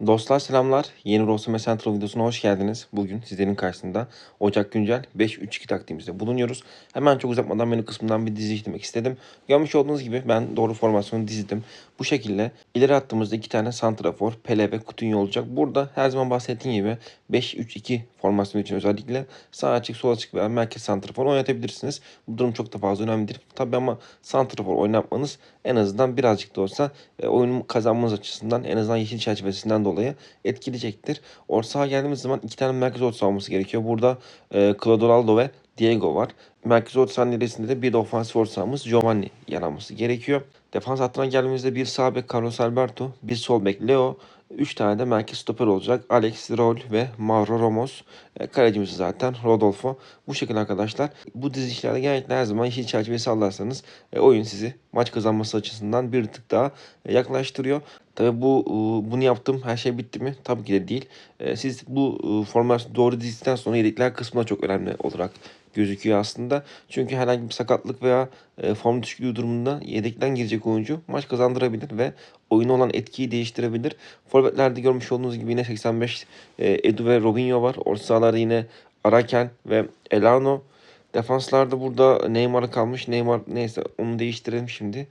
Dostlar selamlar. Yeni Rosame Central videosuna hoş geldiniz. Bugün sizlerin karşısında Ocak Güncel 5-3-2 taktiğimizde bulunuyoruz. Hemen çok uzatmadan menü kısmından bir dizi işlemek istedim. Görmüş olduğunuz gibi ben doğru formasyonu dizdim. Bu şekilde ileri attığımızda iki tane santrafor, Pele ve Coutinho olacak. Burada her zaman bahsettiğim gibi 5-3-2 formasyonu için özellikle sağ açık, sol açık veya merkez santrafor oynatabilirsiniz. Bu durum çok da fazla önemlidir. Tabii ama santrafor oynatmanız en azından birazcık da olsa e, oyunu kazanmanız açısından en azından yeşil çerçevesinden dolayı etkileyecektir. Orta saha geldiğimiz zaman iki tane merkez orta olması gerekiyor. Burada e, Clodoaldo ve Diego var. Merkez orta sahanın ilerisinde de bir de ofansif orta sahamız Giovanni yer alması gerekiyor. Defans hattına geldiğimizde bir sağ bek Carlos Alberto, bir sol bek Leo, 3 tane de merkez stoper olacak. Alex Rol ve Mauro Ramos. E, kalecimiz zaten Rodolfo. Bu şekilde arkadaşlar. Bu dizilişlerde genellikle her zaman yeşil çerçevesi alırsanız e, oyun sizi maç kazanması açısından bir tık daha e, yaklaştırıyor. Tabii bu e, bunu yaptım. Her şey bitti mi? Tabii ki de değil. Siz bu formasyonu doğru dizdikten sonra yedekler kısmı da çok önemli olarak gözüküyor aslında. Çünkü herhangi bir sakatlık veya e, form düşüklüğü durumunda yedekten girecek oyuncu maç kazandırabilir ve oyuna olan etkiyi değiştirebilir. Forvetlerde görmüş olduğunuz gibi yine 85 e, Edu ve Robinho var. Orta sahalarda yine Araken ve Elano. Defanslarda burada Neymar kalmış. Neymar neyse onu değiştirelim şimdi.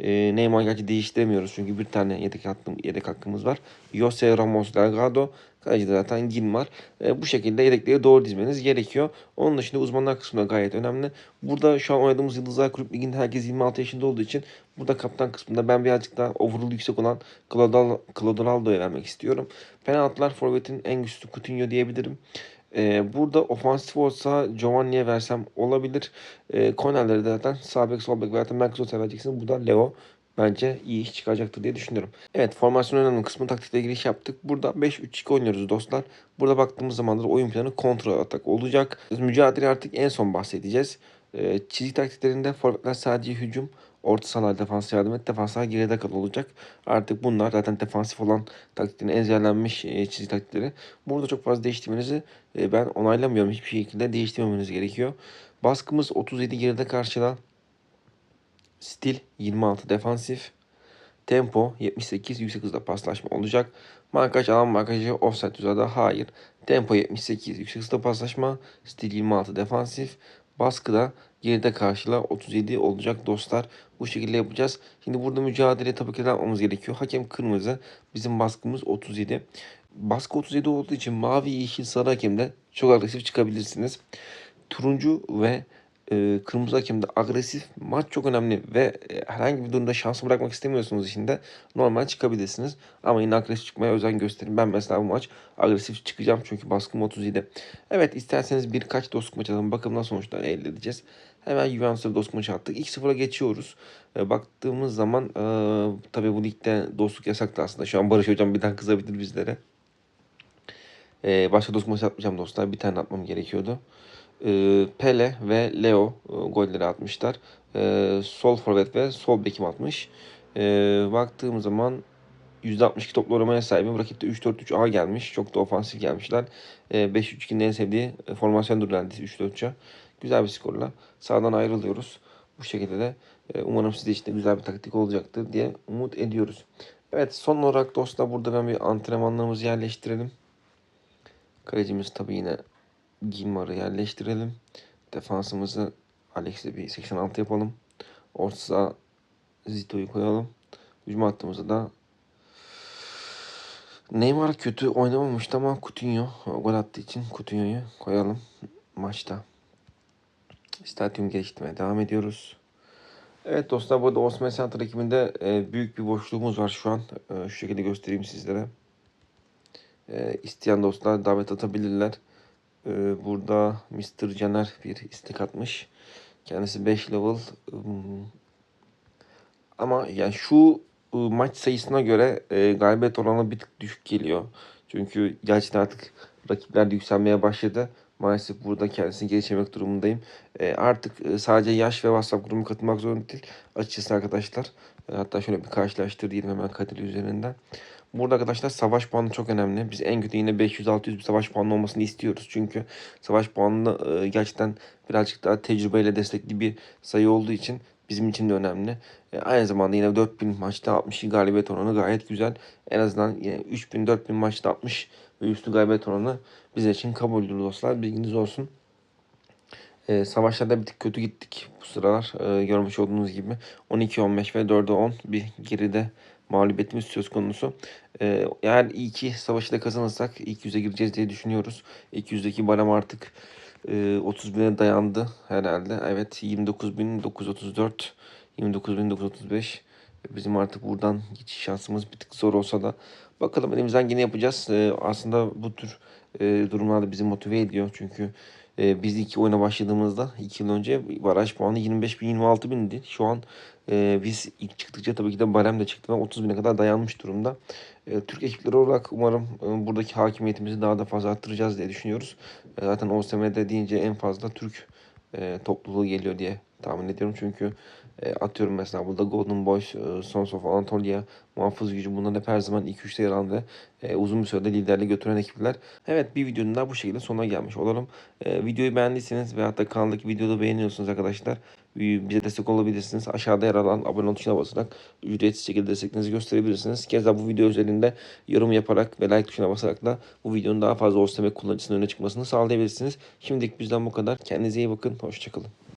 E, Neymar gerçi değiştiremiyoruz çünkü bir tane yedek, hakkım, yedek hakkımız var. Jose Ramos Delgado. Kalecide zaten Gin var. E, bu şekilde yedekleri doğru dizmeniz gerekiyor. Onun dışında uzmanlar kısmı da gayet önemli. Burada şu an oynadığımız Yıldızlar Kulüp Ligi'nde herkes 26 yaşında olduğu için burada kaptan kısmında ben birazcık daha overall yüksek olan Clodoaldo'ya vermek istiyorum. Penaltılar forvetin en güçlü Coutinho diyebilirim. Ee, burada ofansif olsa Giovanni'ye versem olabilir. Ee, kornerleri de zaten sağ bek, sol bek veya merkez orta vereceksiniz. Bu Leo bence iyi iş çıkaracaktır diye düşünüyorum. Evet formasyon önemli kısmı taktikte giriş yaptık. Burada 5-3-2 oynuyoruz dostlar. Burada baktığımız zaman da oyun planı kontrol atak olacak. Mücadele artık en son bahsedeceğiz. Ee, çizik taktiklerinde forvetler sadece hücum, orta sahalar defans yardım et, defanslar geride kal olacak. Artık bunlar zaten defansif olan taktiklerin ezberlenmiş e, çizik taktikleri. Burada çok fazla değiştirmenizi e, ben onaylamıyorum. Hiçbir şekilde değiştirmemeniz gerekiyor. Baskımız 37 geride karşıla. Stil 26 defansif. Tempo 78 yüksek hızda paslaşma olacak. Markaj alan markajı offside düzeyde hayır. Tempo 78 yüksek hızda paslaşma. Stil 26 defansif. Baskıda geride karşıla 37 olacak dostlar. Bu şekilde yapacağız. Şimdi burada mücadele tabii ki yapmamız gerekiyor. Hakem kırmızı. Bizim baskımız 37. Baskı 37 olduğu için mavi, yeşil, sarı hakemde çok agresif çıkabilirsiniz. Turuncu ve e, kırmızı hakemde agresif maç çok önemli ve e, herhangi bir durumda şansı bırakmak istemiyorsunuz işinde normal çıkabilirsiniz. Ama yine agresif çıkmaya özen gösterin. Ben mesela bu maç agresif çıkacağım çünkü baskım 37. Evet isterseniz birkaç dostluk maçı alalım. Bakalım nasıl sonuçlar elde edeceğiz. Hemen Juventus'a dostluk maçı attık. 2-0'a geçiyoruz. E, baktığımız zaman e, tabii bu ligde dostluk yasaktı aslında. Şu an Barış Hocam birden kızabilir bizlere. E, başka dostluk maçı atmayacağım dostlar. Bir tane atmam gerekiyordu. E, Pele ve Leo e, golleri atmışlar. E, sol forvet ve sol bekim atmış. E, baktığım zaman %62 toplu oynamaya sahibim. Rakipte 3-4-3-A gelmiş. Çok da ofansif gelmişler. E, 5-3-2'nin en sevdiği e, formasyon neredeyse 3-4-3'a. Güzel bir skorla sağdan ayrılıyoruz. Bu şekilde de e, umarım sizde işte güzel bir taktik olacaktır diye umut ediyoruz. Evet son olarak dostlar burada ben bir antrenmanlarımızı yerleştirelim. Kalecimiz tabii yine Gilmar'ı yerleştirelim. Defansımızı Alex'e bir 86 yapalım. Orta Zito'yu koyalım. Hücum hattımızda da Neymar kötü oynamamıştı ama Coutinho gol attığı için Coutinho'yu koyalım maçta. Stadyum geliştirmeye devam ediyoruz. Evet dostlar burada Osman Center ekibinde e, büyük bir boşluğumuz var şu an. E, şu şekilde göstereyim sizlere. E, isteyen dostlar davet atabilirler. E, burada Mr. Caner bir istek atmış. Kendisi 5 level. Ama yani şu e, maç sayısına göre e, galibiyet oranı bir tık düşük geliyor. Çünkü gerçekten artık rakipler de yükselmeye başladı. Maalesef burada kendisini geliştirmek durumundayım. E, artık e, sadece yaş ve WhatsApp grubuna katılmak zorunda değil. Açıkçası arkadaşlar. E, hatta şöyle bir karşılaştır diyelim hemen Kadir üzerinden. Burada arkadaşlar savaş puanı çok önemli. Biz en kötü yine 500-600 bir savaş puanı olmasını istiyoruz. Çünkü savaş puanı e, gerçekten birazcık daha tecrübeyle destekli bir sayı olduğu için bizim için de önemli. E, aynı zamanda yine 4000 maçta 62 galibiyet oranı gayet güzel. En azından yine 3000-4000 maçta 60 ve üstü galibiyet oranı bizim için kabuldür dostlar. Bilginiz olsun. E, savaşlarda bir tık kötü gittik bu sıralar. E, görmüş olduğunuz gibi 12-15 ve 4'e 10 bir geride mağlubiyetimiz söz konusu. E, eğer ilk iki savaşı da kazanırsak ilk yüze gireceğiz diye düşünüyoruz. İlk yüzdeki barem artık e, 30 bine dayandı herhalde. Evet 29.934 29.935 Bizim artık buradan geçiş şansımız bir tık zor olsa da bakalım elimizden yine yapacağız. Ee, aslında bu tür e, durumlar bizi motive ediyor. Çünkü e, biz ilk oyuna başladığımızda 2 yıl önce baraj puanı 25 bin 26 bindi. Şu an e, biz ilk çıktıkça tabii ki de barem de çıktı ve 30 bine kadar dayanmış durumda. E, Türk ekipleri olarak umarım buradaki hakimiyetimizi daha da fazla arttıracağız diye düşünüyoruz. E, zaten OSM'de deyince en fazla Türk topluluğu geliyor diye tahmin ediyorum. Çünkü e, atıyorum mesela burada Golden Boys, e, Sons of Anatolia, Muhafız Gücü bunlar hep her zaman ilk üçte yer alan ve e, uzun bir sürede liderliği götüren ekipler. Evet bir videonun daha bu şekilde sonuna gelmiş olalım. Videoyu beğendiyseniz ve hatta kanaldaki videoda beğeniyorsunuz arkadaşlar. Bize destek olabilirsiniz. Aşağıda yer alan abone ol tuşuna basarak ücretsiz şekilde desteklerinizi gösterebilirsiniz. Keza bu video özelinde yorum yaparak ve like tuşuna basarak da bu videonun daha fazla OSM kullanıcısının öne çıkmasını sağlayabilirsiniz. Şimdilik bizden bu kadar. Kendinize iyi bakın. Hoşçakalın.